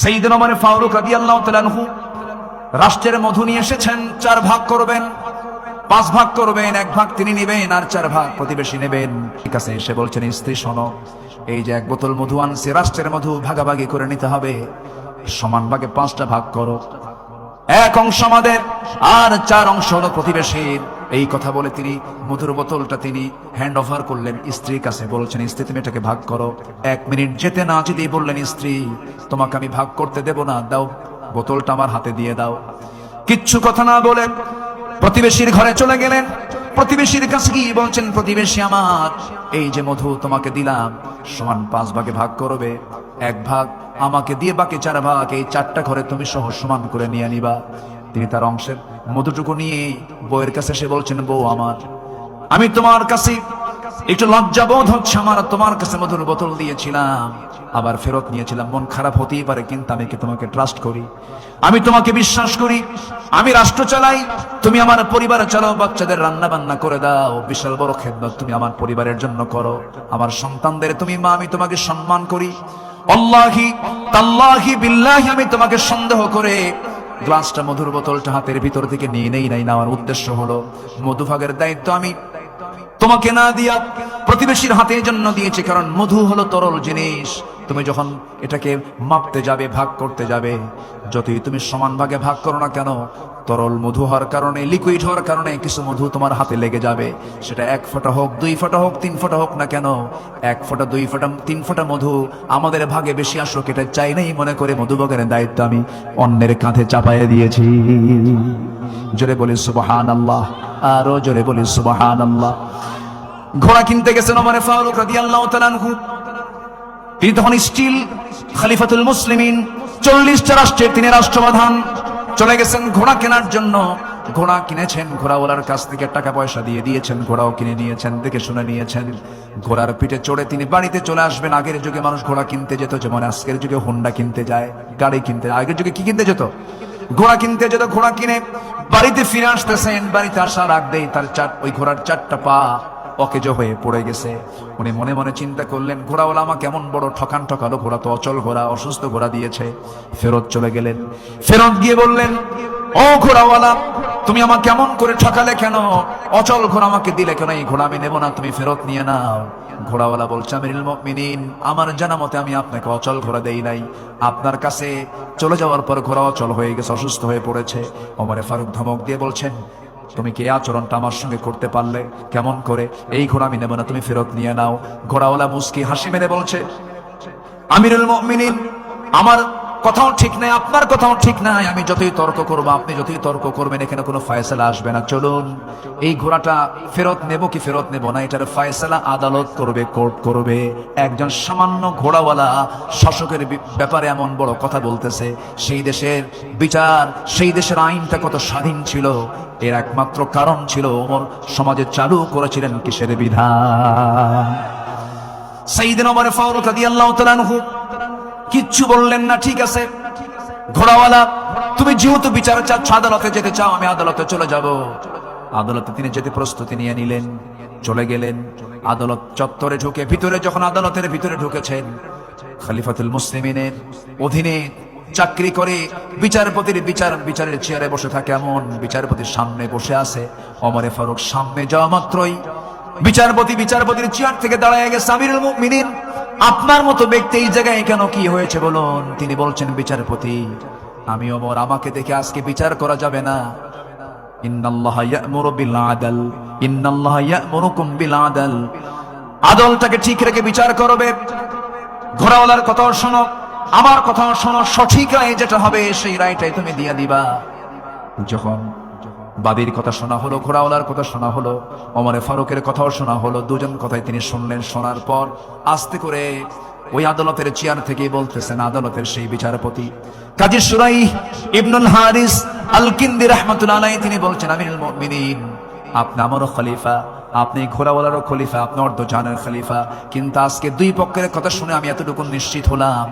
সেইদিন আমার ফারুক আদি আল্লাহ তালানহু রাষ্ট্রের মধু নিয়ে এসেছেন, চার ভাগ করবেন, পাঁচ ভাগ করবেন, এক ভাগ তিনি নেবেন আর চার ভাগ প্রতিবেশী নেবেন। ঠিক আছে, সে বলছেন, স্ত্রী, শোনো, এই যে এক বোতল মধু আনছে, রাষ্ট্রের মধু ভাগাভাগি করে নিতে হবে। সমান ভাগে পাঁচটা ভাগ করো। এক অংশ আমাদের, আর চার অংশ হলো প্রতিবেশীর। এই কথা বলে তিনি মধুর বোতলটা তিনি হ্যান্ড ওভার করলেন স্ত্রীর কাছে, বলছেন, স্ত্রী, তুমি এটাকে ভাগ করো। এক মিনিট যেতে না যেতেই বললেন, স্ত্রী, তোমাকে আমি ভাগ করতে দেব না, দাও, বোতলটা আমার হাতে দিয়ে দাও। কিচ্ছু কথা না বলে প্রতিবেশীর ঘরে চলে গেলেন। প্রতিবেশীর কাছে কি বলছেন, প্রতিবেশী আমার, এই যে মধু তোমাকে দিলাম, সমান পাঁচ ভাগে ভাগ করবে। এক ভাগ আমাকে দিয়ে বাকি চার ভাগ, এই চারটা ঘরে তুমি সহ সমান করে নিয়ে নিবা। তিনি তার অংশের মধুটুকু নিয়ে বউয়ের কাছে সে বলছেন, বউ আমার, আমি তোমার কাছে একটু লজ্জা বোধ হচ্ছে আমার, তোমার কাছে মধুর বোতল দিয়েছিলাম। আবার ফেরত নিয়েছিলাম। মন খারাপ হতেই পারে, কিন্তু আমি কি তোমাকে ট্রাস্ট করি? আমি তোমাকে বিশ্বাস করি। আমি রাষ্ট্র চালাই। তুমি আমার পরিবারে চালাও, বাচ্চাদের রান্না বান্না করে দাও। বিশাল বড় খেদমত তুমি আমার পরিবারের জন্য করো। আমার সন্তানদের তুমি, মা, আমি তোমাকে সম্মান করি। আল্লাহি, তাল্লাহি, বিল্লাহি আমি তোমাকে সন্দেহ করে গ্লাসটা মধুর বোতলটা হাতের ভিতর থেকে নিয়ে নেই, নাই নেওয়ার উদ্দেশ্য হলো, মধুভাগের দায়িত্ব আমি তোমাকে না দিয়া প্রতিবেশীর হাতের জন্য দিয়েছে, কারণ মধু হলো তরল জিনিস। তুমি যখন এটাকে মাপতে যাবে, ভাগ করতে যাবে, যতই তুমি সমান ভাগে ভাগ করো না কেন, তরল মধু হওয়ার কারণে লিকুইড হওয়ার কারণে কিছু মধু তোমার হাতে লেগে যাবে। সেটা এক ফোঁটা হোক, দুই ফোঁটা হোক, তিন ফোঁটা হোক না কেন, এক ফোঁটা, দুই ফোঁটা, তিন ফোঁটা মধু আমাদের ভাগে বেশি আসুক, এটা চাই নাই মনে করে মধুবাগের দায়িত্ব আমি অন্যের কাঁধে চাপাইয়ে দিয়েছি। জোরে বলি সুবহান আল্লাহ আরও জোরে বলি সুবহান আল্লাহ ঘোড়া কিনতে গেছেন ওমর ফারুক রাদিয়াল্লাহু তাআলা তিনি তখন স্টিল খালিফাতুল মুসলিমিন, চল্লিশটা রাষ্ট্রের তিনি রাষ্ট্রপ্রধান। চলে গেছেন ঘোড়া কেনার জন্য। ঘোড়া কিনেছেন, ঘোড়াওয়ালার কাছ থেকে টাকা পয়সা দিয়ে দিয়েছেন, ঘোড়াও কিনে নিয়েছেন, দেখে শুনে নিয়েছেন। ঘোড়ার পিঠে চড়ে তিনি বাড়িতে চলে আসবেন। আগের যুগে মানুষ ঘোড়া কিনতে যেত, যেমন আজকের যুগে হোন্ডা কিনতে যায়, গাড়ি কিনতে যায়। আগের যুগে কি কিনতে যেত? ঘোড়া কিনতে যেত, ঘোড়া কিনে বাড়িতে ফিরে আসতেছেন, বাড়িতে আসার আগ দেই তার চার ওই ঘোড়ার চারটা পা অকেজ হয়ে পড়ে গেছে। উনি মনে মনে চিন্তা করলেন, ঘোড়াওয়ালা আমার কেমন বড় ঠকান ঠকালো ঘোড়া তো অচল ঘোড়া, অসুস্থ ঘোড়া দিয়েছে। ফেরত চলে গেলেন। ফেরত গিয়ে বললেন, ও ঘোড়াওয়ালা, তুমি আমার কেমন করে ঠকালে কেন? অচল ঘোড়া আমাকে দিলে কেন? এই ঘোড়া আমি নেব না, তুমি ফেরত নিয়ে নাও। ঘোড়াওয়ালা বলছে, আমিরুল মুমিনিন, আমার জানা মতে আমি আপনাকে অচল ঘোড়া দেই নাই। আপনার কাছে চলে যাওয়ার পর ঘোড়া অচল হয়ে গেছে, অসুস্থ হয়ে পড়েছে। অমরে ফারুক ধমক দিয়ে বলছেন তুমি কি আচরণটা আমার সঙ্গে করতে পারলে? কেমন করে? এই ঘোড়া আমি নেব না, তুমি ফেরত নিয়ে নাও। ঘোড়াওয়ালা মুসকি হাসি মেরে বলছে, আমিরুল মিনি আমার কথাও ঠিক নাই, আপনার কথাও ঠিক নাই। আমি যতই তর্ক করব, আপনি যতই তর্ক করবেন, এখানে কোনো ফায়সালা আসবে না। চলুন, এই ঘোড়াটা ফেরত নেব কি ফেরত নেব না, এটার ফায়সালা আদালত করবে, কোর্ট করবে। একজন সামান্য ঘোড়াওয়ালা শাসকের ব্যাপারে এমন বড় কথা বলতেছে, সেই দেশের বিচার, সেই দেশের আইনটা কত স্বাধীন ছিল, এর একমাত্র কারণ ছিল ওমর সমাজে চালু করেছিলেন কিসের বিধান। সাইদিন ওমর ফারুক রাদিয়াল্লাহু তাআলা কিচ্ছু বললেন না, ঠিক আছে? ঘোড়াওয়ালা, তুমি যেহেতু বিচার চাচ্ছ, আদালতে যেতে চাও, আমি আদালতে চলে যাব। আদালতে তিনি যেতে প্রস্তুতি নিয়ে নিলেন, চলে গেলেন। আদালত চত্বরে ঢুকে, ভিতরে যখন আদালতের ভিতরে ঢুকেছেন, খলিফাতুল মুসলিমিনের অধীনে চাকরি করে বিচারপতির বিচার, বিচারের চেয়ারে বসে থাকে এমন বিচারপতির সামনে বসে আছে অমরে ফারুক। সামনে যাওয়া মাত্রই বিচারপতি, বিচারপতির চেয়ার থেকে দাঁড়ায় গেছে আমিরুল মুমিনিন। আপনার মতো ব্যক্তি এই জায়গায় কেন কি হয়েছে বলুন? তিনি বলছেন, বিচারপতি, আমি ওমর, আমাকে দেখে আজকে বিচার করা যাবে না। আদলটাকে ঠিক রেখে বিচার করবে। ঘোড়াওয়ালার কথাও শোনো, আমার কথাও শোনো, সঠিক রায় যেটা হবে, সেই রায়টাই তুমি দিয়ে দিবা। যখন বাবির কথা শোনা হলো, ঘোড়াওয়ালার কথা শোনা হলো অমরে ফারুকের কথাও শোনা হলো। দুজন কথাই তিনি শুনলেন, শোনার পর আস্তে করে ওই আদালতের চেয়ার থেকে বলতেছেন আদালতের সেই বিচারপতি। কাজী সুরাই ইবনুল হারিস আল কিন্দি রহমতুল্লাহ আলাই তিনি বলছেন আমি আপনি আমারও খলিফা। আপনি ঘোড়াওয়ালারও খলিফা, আপনি অর্ধজানের খলিফা। কিন্তু আজকে দুই পক্ষের কথা শুনে আমি এতটুকু নিশ্চিত হলাম,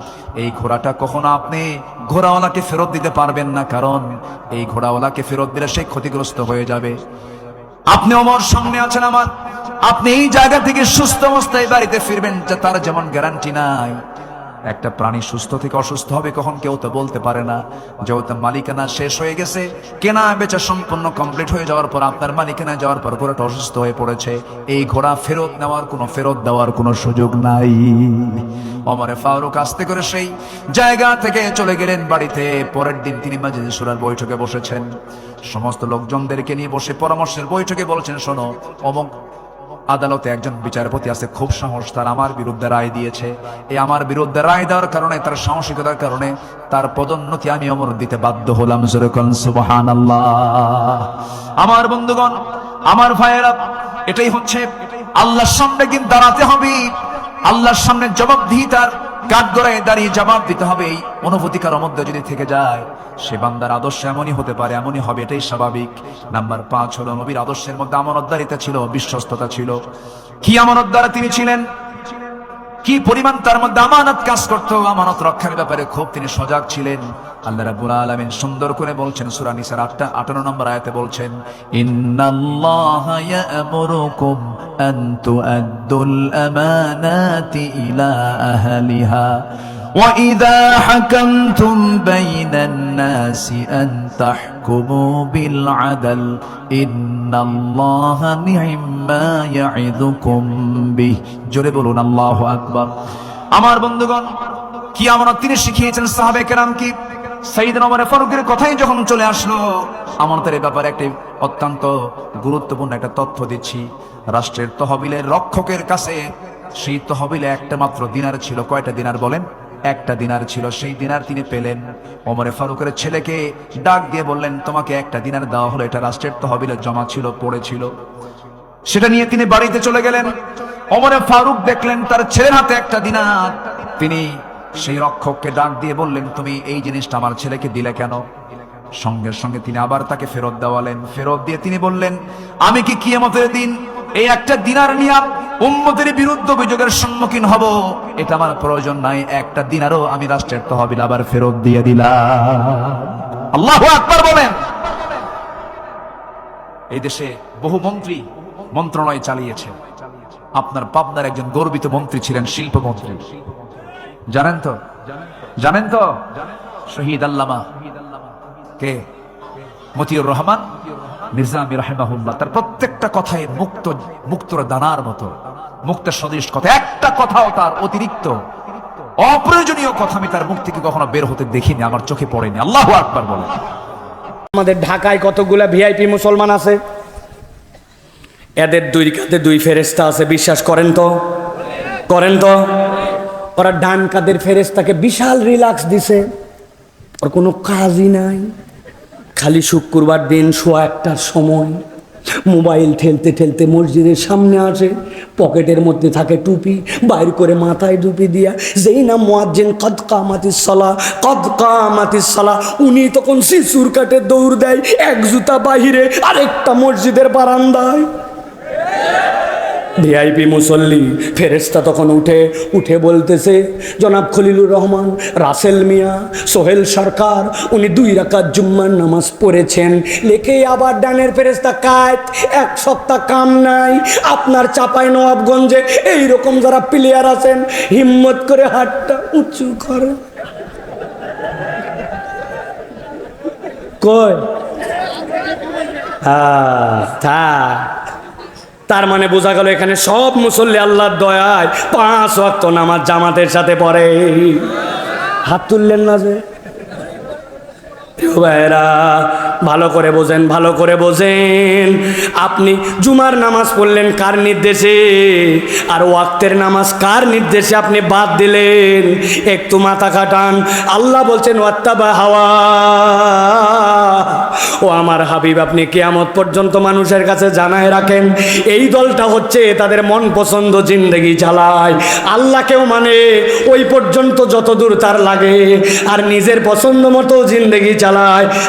এই ঘোড়াটা কখনো আপনি ঘোড়াওয়ালাকে ফেরত দিতে পারবেন না, কারণ এই ঘোড়াওয়ালাকে ফেরত দিলে সে ক্ষতিগ্রস্ত হয়ে যাবে। আপনি আমার সামনে আছেন আমার। আপনি এই জায়গা থেকে সুস্থ অবস্থায় বাড়িতে ফিরবেন তার যেমন গ্যারান্টি নাই। একটা প্রাণী সুস্থ থেকে অসুস্থ হবে, কখন কেউ তো বলতে পারে না। যেহেতু মালিকানা শেষ হয়ে গেছে কেনা বেচা সম্পূর্ণ কমপ্লিট হয়ে যাওয়ার পর আপনার মালিকানা যাওয়ার পর ঘোড়াটা অসুস্থ হয়ে পড়েছে। এই ঘোড়া ফেরত নেওয়ার কোনো ফেরত দেওয়ার কোনো সুযোগ নাই। অমরে ফারুক আসতে করে সেই জায়গা থেকে চলে গেলেন বাড়িতে। পরের দিন তিনি মাজিদে সুরার বৈঠকে বসেছেন। সমস্ত লোকজনদেরকে নিয়ে বসে পরামর্শের বৈঠকে বলছেন, শোনো, অমুক আদালতে একজন বিচারপতি আছে, খুব সাহস, তার আমার বিরুদ্ধে রায় দিয়েছে। এই আমার বিরুদ্ধে রায় দেওয়ার কারণে, তার সাহসিকতার কারণে, তার পদোন্নতি আমি অমর দিতে বাধ্য হলাম আমার বন্ধুগণ, আমার ভাইয়েরা, এটাই হচ্ছে আল্লাহর সামনে কিন্তু দাঁড়াতে হবে। আল্লাহর সামনে জবাবদিহিতার কাঠগড়ায় দাঁড়িয়ে জবাব দিতে হবে, এই অনুভূতিকার মধ্যে যদি থেকে যায়, সে বান্দার আদর্শ এমনই হতে পারে, এমনই হবে, এটাই স্বাভাবিক। নাম্বার পাঁচ হলো নবীর আদর্শের মধ্যে আমানতদারিতা ছিল, বিশ্বস্ততা ছিল। কি আমানতদারা তিনি ছিলেন? কি পরিমাণ তার মধ্যে আমানত কাজ করতো, আমানত রক্ষার ব্যাপারে খুব তিনি সজাগ ছিলেন। আল্লাহ রাব্বুল আলামিন সুন্দর করে বলছেন, সূরা নিসার 8টা 58 নম্বর আয়াতে বলছেন, ইন্নাল্লাহা وإذا حكمتم بين الناس أن تحكموا بالعدل إن الله نعم ما يعظكم به জোরে বলুন আল্লাহু আকবার আমার বন্ধুগণ কি আমানত তিনি শিখিয়েছেন সাহাবে কেরাম কি সাইদিন ওমর ফারুকের কথাই যখন চলে আসলো আমানতের এই ব্যাপারে একটি অত্যন্ত গুরুত্বপূর্ণ একটা তথ্য দিচ্ছি রাষ্ট্রের তহবিলের রক্ষকের কাছে সেই তহবিলে একটা মাত্র দিনার ছিল কয়টা দিনার বলেন একটা দিনার ছিল, সেই দিনার তিনি পেলেন। ওমরে ফারুকের ছেলেকে ডাক দিয়ে বললেন, তোমাকে একটা দিনার দেওয়া হলো, এটা রাষ্ট্রের তহবিলে জমা ছিল, পড়েছিল। সেটা নিয়ে তিনি বাড়িতে চলে গেলেন। অমরে ফারুক দেখলেন, তার ছেলের হাতে একটা দিনার। তিনি সেই রক্ষককে ডাক দিয়ে বললেন, তুমি এই জিনিসটা আমার ছেলেকে দিলে কেন? সঙ্গে সঙ্গে তিনি আবার তাকে ফেরত দেওয়ালেন। ফেরত দিয়ে তিনি বললেন, আমি কি কিয়ামতের দিন এই একটা দিনার নিয়ে উম্মতের বিরুদ্ধে অভিযোগের সম্মুখীন হব? এটা আমার প্রয়োজন নাই, একটা দিনারও আমি রাষ্ট্রের তহবিল আবার ফেরত দিয়ে দিলাম। আল্লাহ আকবার বলেন। এই দেশে বহু মন্ত্রী মন্ত্রণালয় চালিয়েছে। আপনার পাবনার একজন গর্বিত মন্ত্রী ছিলেন, শিল্পমন্ত্রী। জানেন তো? জানেন তো? শহীদ আল্লামা কে? মতিউর রহমান, নিজামি রাহেমাহুল্লাহ। তার প্রত্যেকটা কথায় মুক্ত, মুক্তর দানার মতো। মুক্ত সদৃশ কথা। একটা কথাও তার অতিরিক্ত। অপ্রয়োজনীয় কথা আমি তার মুখ থেকে কখনো বের হতে দেখিনি, আমার চোখে পড়েনি। আল্লাহ আকবার বলে আমাদের ঢাকায় কতগুলা ভিআইপি মুসলমান আছে? এদের দুই কাঁধে দুই ফেরেস্তা আছে, বিশ্বাস করেন তো? করেন তো? ওরা ডান কাদের ফেরেস্তাকে বিশাল রিল্যাক্স দিছে। ওর কোনো কাজই নাই। খালি শুক্রবার দিন শোয়া একটার সময়। মোবাইল ঠেলতে ঠেলতে মসজিদের সামনে আসে, পকেটের মধ্যে থাকে টুপি, বাইর করে মাথায় টুপি দিয়া, যেই না মোয়াজ্জেন, কদ কামাতির সালা কদ কামাতির সালা উনি তখন শিশুর কাটে দৌড় দেয়, এক জুতা বাহিরে আরেকটা মসজিদের বারান্দায়। ভিআইপি মুসল্লি ফেরেস্তা তখন উঠে উঠে বলতেছে, জনাব খলিলুর রহমান, রাসেল মিয়া, সোহেল সরকার, উনি দুই রাকাত জুম্মার নামাজ পড়েছেন। লেখে আবার ডানের ফেরেস্তা কাত এক সপ্তাহ কাম নাই। আপনার চাপায় নবাবগঞ্জে এইরকম যারা প্লেয়ার আছেন, হিম্মত করে হাতটা উঁচু করে কয় হ্যাঁ তার মানে বোঝা গেল এখানে সব মুসল্লি আল্লাহর দয়ায় পাঁচ ওয়াক্ত নামাজ জামাতের সাথে পড়ে। হাত তুললেন না যে? প্রিয় ভাইয়েরা, ভালো করে বোঝেন, ভালো করে বোঝেন। আপনি জুমার নামাজ পড়লেন কার নির্দেশে? আর ওয়াক্তের নামাজ কার নির্দেশে আপনি বাদ দিলেন? একটু মাথা কাটান আল্লাহ বলছেন, ওয়াত্তাবা হাওয়া। ও আমার হাবিব, আপনি কেয়ামত পর্যন্ত মানুষের কাছে জানায় রাখেন, এই দলটা হচ্ছে তাদের মন পছন্দ, জিন্দগি চালায় আল্লাহকেও মানে ওই পর্যন্ত যত দূর তার লাগে। আর নিজের পছন্দ মতো জিন্দগি চালায়।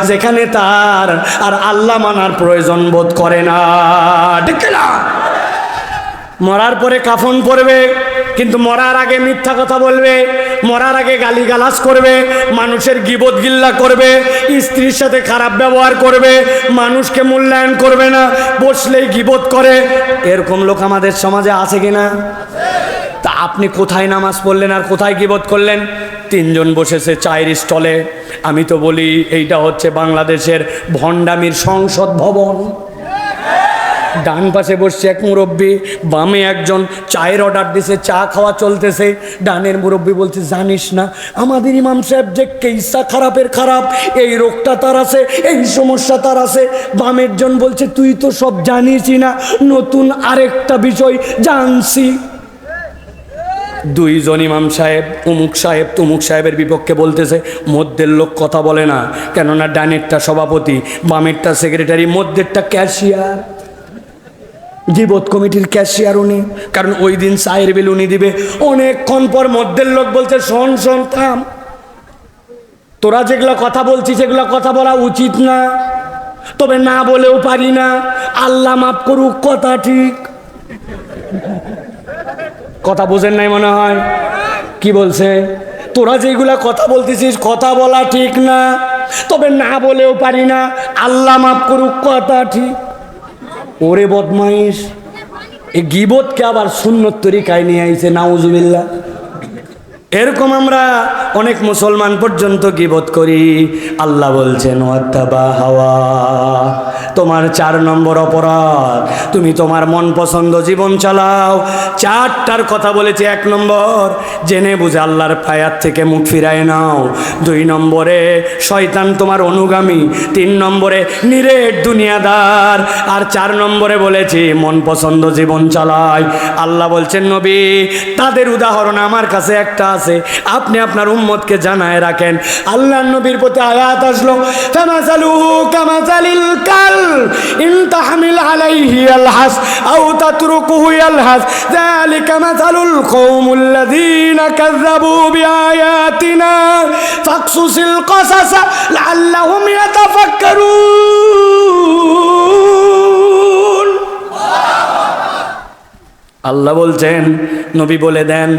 যেখানে তার আর আল্লাহ মানার প্রয়োজন বোধ করে না। ঠিক না? মরার পরে কাফন পরবে, কিন্তু মরার আগে মিথ্যা কথা বলবে, মরার আগে গালি গালাজ করবে, মানুষের গিবত গিল্লা করবে, স্ত্রীর সাথে খারাপ ব্যবহার করবে, মানুষকে মূল্যায়ন করবে না, বসলেই গিবত করে। এরকম লোক আমাদের সমাজে আছে কিনা? তা আপনি কোথায় নামাজ পড়লেন আর কোথায় গিবত করলেন? তিনজন বসেছে চায়ের স্টলে। আমি তো বলি, এইটা হচ্ছে বাংলাদেশের ভণ্ডামির সংসদ ভবন। ডান পাশে বসছে এক মুরব্বী, বামে একজন চায়ের অর্ডার দিছে, চা খাওয়া চলতেছে। ডানের মুরব্বী বলছে, জানিস না, আমাদের ইমাম সাহেব যে কেইসা খারাপের খারাপ, এই রোগটা তার আছে, এই সমস্যা তার আছে। বামের জন বলছে, তুই তো সব জানিসই না, নতুন আরেকটা বিষয় জানছি। দুইজন ইমাম সাহেব, উমুক সাহেব, তুমুক সাহেবের বিপক্ষে বলতেছে মধ্যের লোক কথা বলে না। কেননা ডানেরটা সভাপতি, বামেরটা সেক্রেটারি মধ্যেরটা ক্যাশিয়ার। জীবত কমিটির ক্যাশিয়ার উনি। কারণ ওই দিন চায়ের বিল উনি দিবে। অনেকক্ষণ পর মধ্যের লোক বলছে, শোন শোন, থাম। তোরা যেগুলো কথা বলছিস, সেগুলো কথা বলা উচিত না। তবে না বলেও পারি না। আল্লাহ মাফ করুক, কথা ঠিক। কথা বোঝেন নাই মনে হয়? কি বলছে? তোরা যেগুলা কথা বলতেছিস, কথা বলা ঠিক না। তবে না বলেও পারি না। আল্লাহ মাফ করুক, কথা ঠিক। ওরে বদমাইশ। এই গিবতকে আবার সুন্নত তরিকায় নিয়ে আইছে, নাউজুবিল্লাহ। এরকম আমরা অনেক মুসলমান পর্যন্ত গিবত করি। আল্লাহ বলছেন হাওয়া। তোমার চার নম্বর অপরাধ। তুমি তোমার মন পছন্দ জীবন চালাও। চারটার কথা বলেছি এক নম্বর। জেনে বুঝে আল্লাহর পায়ার থেকে মুখ ফিরায় নাও। দুই নম্বরে, শয়তান তোমার অনুগামী। তিন নম্বরে, নিরেট দুনিয়াদার। আর চার নম্বরে বলেছি মন পছন্দ জীবন চালায় আল্লাহ বলছেন, নবী, তাদের উদাহরণ আমার কাছে একটা আছে। আপনি আপনার উম্মতকে জানায় রাখেন। আল্লাহ নবীর প্রতি আয়াত আসলো কামাসালুহু কামাসালিল কাল ইন তাহমিল আলাইহি আলহাস আও তাতরুকুহু ইয়ালহাস যালিকা মাসালুল কাযযাবু বিআয়াতিনা ফাকসুসিল কসাসা লাআল্লাহুম ইয়াতাফাক্কারুন আল্লাহ বলছেন, নবী বলে দেন,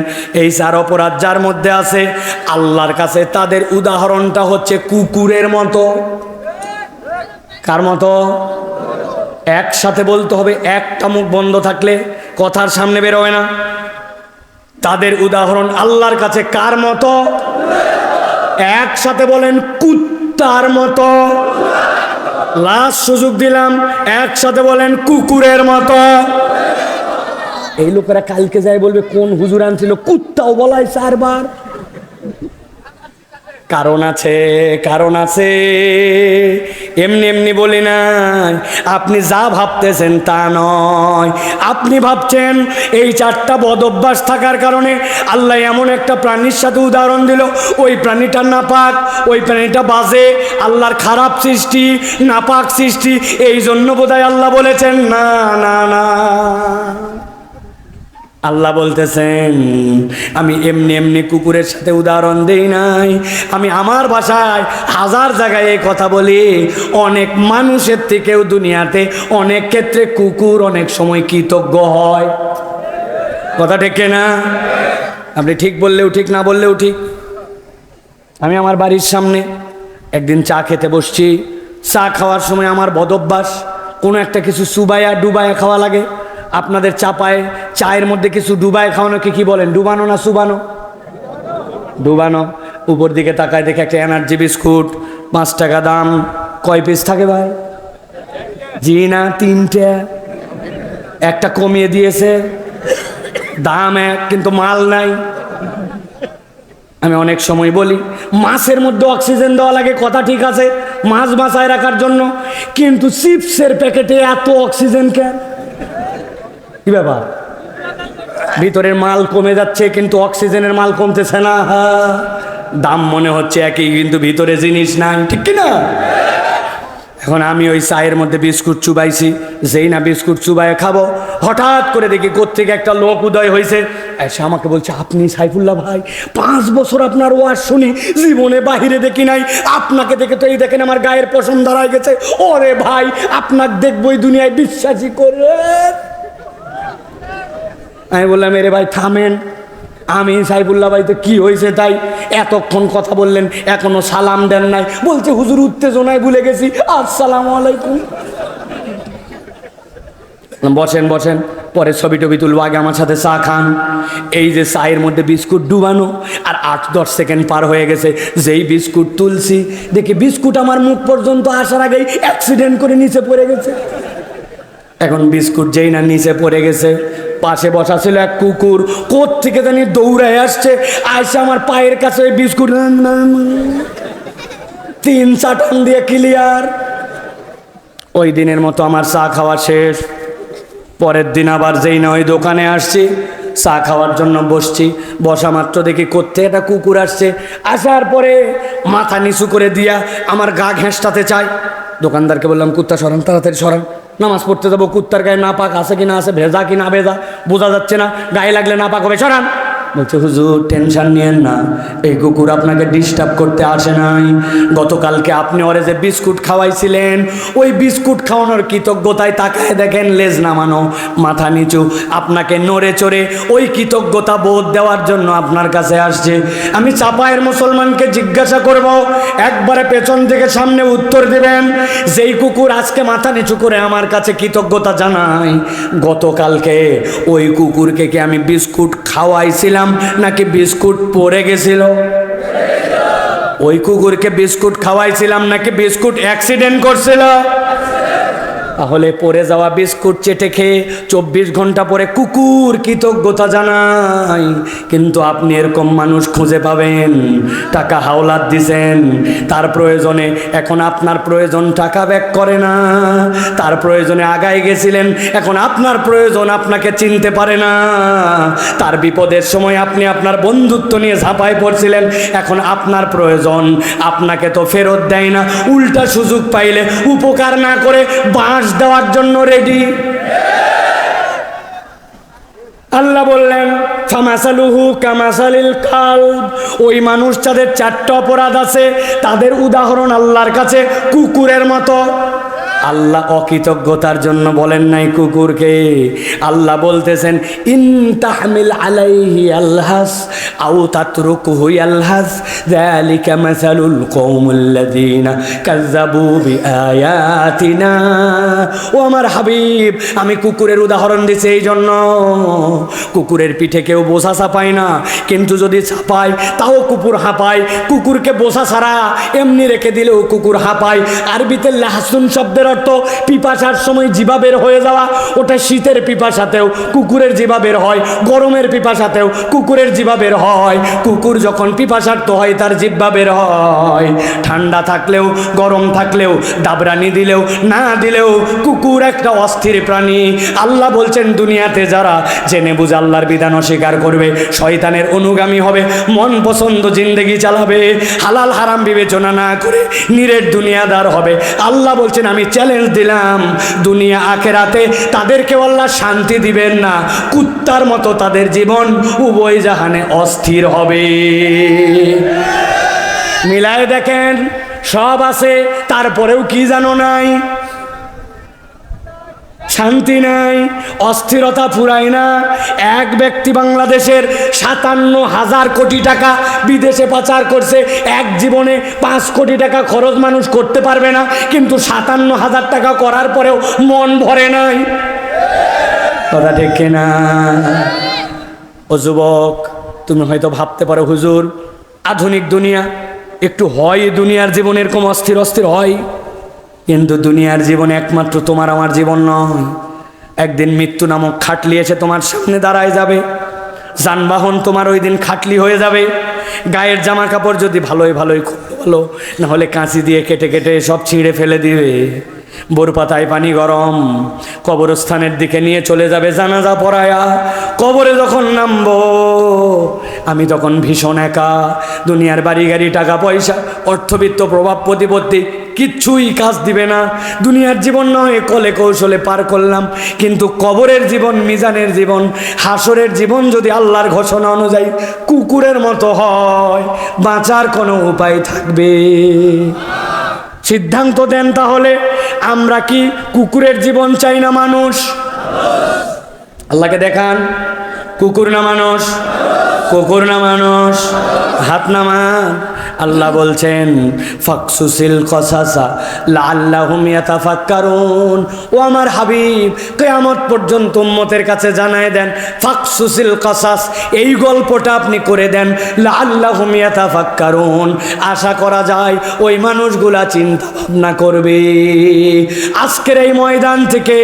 এই চার অপরাধ যার মধ্যে আছে, আল্লাহর কাছে তাদের উদাহরণটা হচ্ছে কুকুরের মতো। কার মতো? একসাথে বলতে হবে, একটা মুখ বন্ধ থাকলে কথার সামনে বেরোয় না। তাদের উদাহরণ, আল্লাহর কাছে কার মতো? একসাথে বলেন, কুত্তার মতো। লাস্ট সুযোগ দিলাম, একসাথে বলেন, কুকুরের মতো। এই লোকেরা কালকে যায় বলবে, কোন হুজুর আনছিল? কুত্তাও বলাই চারবার। কারণ আছে কারণ আছে। এমনি এমনি বলি নাই, আপনি যা ভাবতেছেন তা নয়। আপনি ভাবছেন এই চারটা বদ অভ্যাস থাকার কারণে আল্লাহ এমন একটা প্রাণীর সাথে উদাহরণ দিল, ওই প্রাণীটা নাপাক, ওই প্রাণীটা বাজে, আল্লাহর খারাপ সৃষ্টি, নাপাক সৃষ্টি, এই জন্য বোধহয় আল্লাহ বলেছেন, না না না। আল্লাহ বলতেছেন, আমি এমনি এমনি কুকুরের সাথে উদাহরণ দেই নাই। আমি আমার ভাষায় হাজার জায়গায় এই কথা বলি, অনেক মানুষের থেকেও দুনিয়াতে, অনেক ক্ষেত্রে কুকুর অনেক সময় কৃতজ্ঞ হয়। কথা ঠিক না আপনি ঠিক বললেও ঠিক, না বললেও ঠিক। আমি আমার বাড়ির সামনে একদিন চা খেতে বসছি। চা খাওয়ার সময় আমার বদভ্যাস, কোনো একটা কিছু সুবায়া ডুবায়া খাওয়া লাগে। আপনাদের চাপায় চায়ের মধ্যে কিছু ডুবায় খাওয়ানোকে কি বলেন? ডুবানো না সুবানো? ডুবানো। উপর দিকে তাকায় দেখে একটা এনার্জি বিস্কুট, পাঁচ টাকা দাম। কয় পিস থাকে ভাই? জি না, তিনটে। একটা কমিয়ে দিয়েছে। দাম এক, কিন্তু মাল নাই। আমি অনেক সময় বলি, মাছের মধ্যে অক্সিজেন দেওয়া লাগে, কথা ঠিক আছে, মাছ বাঁচায় রাখার জন্য, কিন্তু চিপসের প্যাকেটে এত অক্সিজেন কেন? কি ব্যাপার? ভিতরের মাল কমে যাচ্ছে, কিন্তু অক্সিজেনের মাল কমতেছে না। দাম মনে হচ্ছে একই, কিন্তু ভিতরে জিনিস নাই, ঠিক কি না? এখন আমি ওই চায়ের মধ্যে বিস্কুট চুবাইছি, যেই না বিস্কুট চুবাই খাব, হঠাৎ করে দেখি কোত্থেকে একটা লোক উদয় হয়েছে এসে আমাকে বলছে, আপনি সাইফুল্লাহ ভাই, পাঁচ বছর আপনার ওয়াজ শুনি, জীবনে বাহিরে দেখি নাই। আপনাকে দেখে তো এই দেখেন আমার গায়ের পশম দাঁড়ায় গেছে। ওরে ভাই, আপনাকে দেখব এই দুনিয়ায় বিশ্বাসী করে আমি বললাম, এরে ভাই, থামেন। আমি সাইফুল্লাহ ভাই, তো কি হয়েছে তাই? এতক্ষণ কথা বললেন, এখনও সালাম দেন নাই। বলছে, হুজুর, উত্তেজনায় ভুলে গেছি। আসসালাম আলাইকুম। বসেন বসেন। পরে ছবি টবি তুলবো, আগে আমার সাথে চা খান। এই যে চায়ের মধ্যে বিস্কুট ডুবানো, আর আট দশ সেকেন্ড পার হয়ে গেছে। যেই বিস্কুট তুলছি, দেখি বিস্কুট আমার মুখ পর্যন্ত আসার আগেই অ্যাক্সিডেন্ট করে নিচে পড়ে গেছে। এখন বিস্কুট যেই না নিচে পড়ে গেছে পাশে বসা ছিল এক কুকুর। কোথ থেকে জানি দৌড়ায় আসছে। আইসে আমার পায়ের কাছে বিস্কুট। তিন চাটান দিয়ে ক্লিয়ার ওই দিনের মতো আমার চা খাওয়া শেষ। পরের দিন আবার যেই না ওই দোকানে আসছি। চা খাওয়ার জন্য বসছি। বসা মাত্র দেখি করতে একটা কুকুর আসছে। আসার পরে মাথা নিচু করে দিয়া আমার গা ঘেঁষটাতে চায়। দোকানদারকে বললাম, কুত্তা, সরান, তাড়াতাড়ি সরান। নামাজ পড়তে যাব, কুত্তার গায়ে না পাক আছে কি না আছে, ভেজা কি না ভেজা, বোঝা যাচ্ছে না, গায়ে লাগলে না পাক হবে। সরান। বলছে, হুজুর, টেনশন নিয়েন না। এই কুকুর আপনাকে ডিস্টার্ব করতে আসে নাই। গতকালকে আপনি ওরে যে বিস্কুট খাওয়াইছিলেন, ওই বিস্কুট খাওয়ানোর কৃতজ্ঞতায় তাকায় দেখেন লেজ নামানো, মাথা নিচু। আপনাকে নড়ে চড়ে ওই কৃতজ্ঞতা বোধ দেওয়ার জন্য আপনার কাছে আসছে। আমি চাপায়ের মুসলমানকে জিজ্ঞাসা করব, একবারে পেছন থেকে সামনে উত্তর দেবেন, যেই কুকুর আজকে মাথা নিচু করে আমার কাছে কৃতজ্ঞতা জানাই গতকালকে ওই কুকুরকে কি আমি বিস্কুট খাওয়াইছিলাম নাকি বিস্কুট পরে গেছিল? ওই কুকুরকে বিস্কুট খাওয়াইছিলাম নাকি বিস্কুট অ্যাক্সিডেন্ট করছিল? তাহলে পড়ে যাওয়া বিস্কুট চেটে খেয়ে চব্বিশ ঘণ্টা পরে কুকুর কৃতজ্ঞতা জানাই। কিন্তু আপনি এরকম মানুষ খুঁজে পাবেন, টাকা হাওলাত দিছেন, তার প্রয়োজনে এখন আপনার প্রয়োজন টাকা ব্যাক করে না। তার প্রয়োজনে আগায় গেছিলেন, এখন আপনার প্রয়োজন আপনাকে চিনতে পারে না। তার বিপদের সময় আপনি আপনার বন্ধুত্ব নিয়ে ঝাঁপায় পড়ছিলেন, এখন আপনার প্রয়োজন। আপনাকে তো ফেরত দেয় না, উল্টা সুযোগ পাইলে উপকার না করে বাঁশ দেওয়ার জন্য রেডি আল্লাহ বললেন, ফামাসালুহু কামাসালিল কাল ওই মানুষ যাদের চারটা অপরাধ আছে, তাদের উদাহরণ আল্লাহর কাছে কুকুরের মতো। আল্লাহ অকৃতজ্ঞতার জন্য বলেন নাই কুকুরকে। আল্লাহ বলতেছেন, ইন তাহমিল আলাইহি আল্লাহাস আও তাতরুকুহু আল্লাহাস যালিকা মাসালুল কওমুল্লাযীনা কাযযাবু বিআয়াতিনা। ও আমার হাবিব, আমি কুকুরের উদাহরণ দিছি এই জন্য কুকুরের পিঠে কেউ বোঝা চাপায় না, কিন্তু যদি চাপায় তাও কুকুর হাঁপায়। কুকুরকে বোঝা ছাড়া এমনি রেখে দিলেও কুকুর হাঁপায়। আরবিতে লাহসুন শব্দের অর্থ পিপাসার সময় জিবা বের হয়ে যাওয়া, ওটা শীতের পিপাসাতেও, কুকুরের জিবা বের হয়, গরমের পিপাসাতেও কুকুরের জিবা বের হয়। কুকুর যখন পিপাসার্থ হয়, তার জিব্বা বের হয়। ঠান্ডা থাকলেও, গরম থাকলেও, দাবরানি দিলেও, না দিলেও কুকুর একটা অস্থির প্রাণী। আল্লাহ বলছেন, দুনিয়াতে যারা জেনে বুঝে আল্লাহর বিধান অস্বীকার করবে, শয়তানের অনুগামী হবে, মন পছন্দ জিন্দেগি চালাবে, হালাল হারাম বিবেচনা না করে নিরেট দুনিয়াদার হবে। আল্লাহ বলছেন, আমি চ্যালেঞ্জ দিলাম। দুনিয়া আখেরাতে তাদেরকে আল্লাহ শান্তি দিবেন না। কুত্তার মতো তাদের জীবন উভয় জাহানে অস্থির হবে। মিলায় দেখেন, সব আছে, তারপরেও কি জানো নাই? শান্তি নাই, অস্থিরতা ফুরায় না। এক ব্যক্তি বাংলাদেশের সাতান্ন হাজার কোটি টাকা বিদেশে পাচার করছে, এক জীবনে পাঁচ কোটি টাকা খরচ মানুষ করতে পারবে না, কিন্তু সাতান্ন হাজার টাকা করার পরেও মন ভরে নাই। কথা ঠিক না ও যুবক, তুমি হয়তো ভাবতে পারো, হুজুর, আধুনিক দুনিয়া, একটু হয় দুনিয়ার জীবন এরকম অস্থির অস্থির হয়। কিন্তু দুনিয়ার জীবন একমাত্র তোমার আমার জীবন নয়। একদিন মৃত্যু নামক খাটলি এসে তোমার সামনে দাঁড়ায় যাবে। যানবাহন তোমার ওই দিন খাটলি হয়ে যাবে। গায়ের জামা কাপড় যদি ভালোই ভালোই খুব ভালো নাহলে কাঁচি দিয়ে কেটে কেটে সব ছিঁড়ে ফেলে দিবে। বোর পাতায় পানি গরম, কবরস্থানের দিকে নিয়ে চলে যাবে জানাজা পড়ায়া। কবরে যখন নামবো, আমি তখন ভীষণ একা। দুনিয়ার বাড়ি গাড়ি, টাকা পয়সা, অর্থবিত্ত, প্রভাব, প্রতিপত্তি, কিচ্ছুই কাজ দিবে না। দুনিয়ার জীবন নয়, কলে কৌশলে পার করলাম। কিন্তু কবরের জীবন, মিজানের জীবন, হাসরের জীবন যদি আল্লাহর ঘোষণা অনুযায়ী কুকুরের মতো হয়, বাঁচার কোনো উপায় থাকবে। সিদ্ধান্ত দেন তাহলে। আমরা কি কুকুরের জীবন চাই না মানুষ? আল্লাহকে দেখান। কুকুর না মানুষ? কুকুর না মানুষ? হাত নামান আল্লাহ বলছেন, ফাকসুসিল কসাসা লাল্লাহুম ইয়াতাফাক্কারুন। ও আমার হাবিব, কিয়ামত পর্যন্ত উম্মতের কাছে জানায় দেন, ফাকসুসিল কসাস, এই গল্পটা আপনি করে দেন লাল্লাহুম ইয়াতাফাক্কারুন। আশা করা যায়, ওই মানুষগুলা চিন্তা ভাবনা করবে। আজকের এই ময়দান থেকে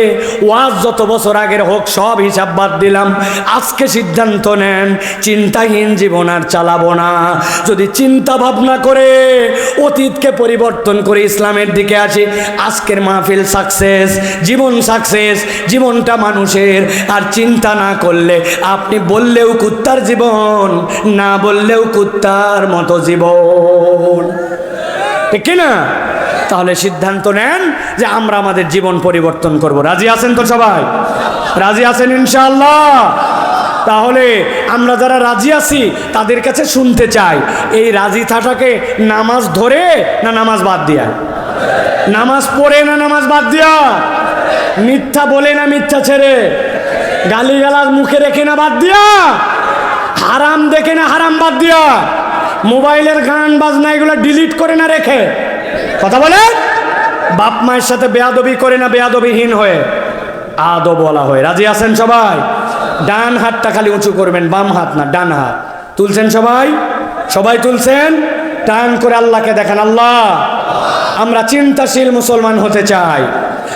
ওয়াজ যত বছর আগের হোক, সব হিসাব বাদ দিলাম। আজকে সিদ্ধান্ত নেন, চিন্তাহীন জীবন আর চালাবো না। যদি চিন্তা ভাবনা করে অতীতকে পরিবর্তন করে ইসলামের দিকে আসি আজকের মাহফিল সাকসেস জীবন সাকসেস জীবনটা মানুষের। আর চিন্তা না করলে আপনি বললেও কুত্তার জীবন, না বললেও কুত্তার মতো জীবন। ঠিক কি না? তাহলে সিদ্ধান্ত নেন যে আমরা আমাদের জীবন পরিবর্তন করব। রাজি আছেন তো সবাই? রাজি আছেন ইনশাআল্লাহ? তাহলে আমরা যারা রাজি আছি, তাদের কাছে শুনতে চাই, এই রাজি থাকাকে নামাজ ধরে না নামাজ বাদ দিয়া? নামাজ পড়ে না নামাজ বাদ দিয়া? মিথ্যা বলে না মিথ্যা ছেড়ে? গালিগালাজ মুখে রেখে না বাদ দিয়া? হারাম দেখে না হারাম বাদ দিয়া? মোবাইলের গান, বাজনা এগুলো ডিলিট করে না রেখে? কথা বলে বাপ মায়ের সাথে বেয়াদবি করে না বেয়াদবিহীন হয়ে? আদব বলা হয়। রাজি আছেন সবাই? ডান হাতটা খালি উঁচু করবেন, বাম হাত না, ডান হাত। তুলছেন সবাই? সবাই তুলছেন? টান করে আল্লাহকে দেখেন, আল্লাহ, আমরা চিন্তাশীল মুসলমান হতে চাই।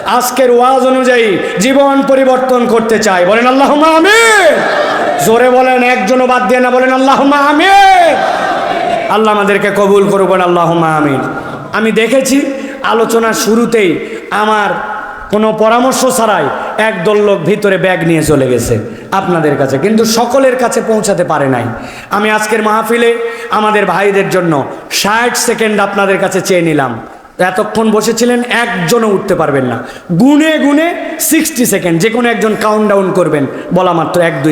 আজকের ওয়াজ অনুযায়ী জীবন পরিবর্তন করতে চাই। বলেন আল্লাহ আমিন। জোরে বলেন, একজনও বাদ দিয়ে না, বলেন আল্লাহ আমিন। আল্লাহ আমাদেরকে কবুল করবেন আল্লাহ আমিন। আমি দেখেছি আলোচনার শুরুতেই আমার কোনো পরামর্শ ছাড়াই একদল লোক ভিতরে ব্যাগ নিয়ে চলে গেছে। আপনাদের কাছে, কিন্তু সকলের কাছে পৌঁছাতে পারে নাই। আমি আজকের মাহফিলে আমাদের ভাইদের জন্য ষাট সেকেন্ড আপনাদের কাছে চেয়ে নিলাম। এতক্ষণ বসেছিলেন, একজনও উঠতে পারবেন না। গুনে গুনে সিক্সটি সেকেন্ড যে কোনো একজন কাউন্ট ডাউন করবেন, বলা মাত্র এক, দুই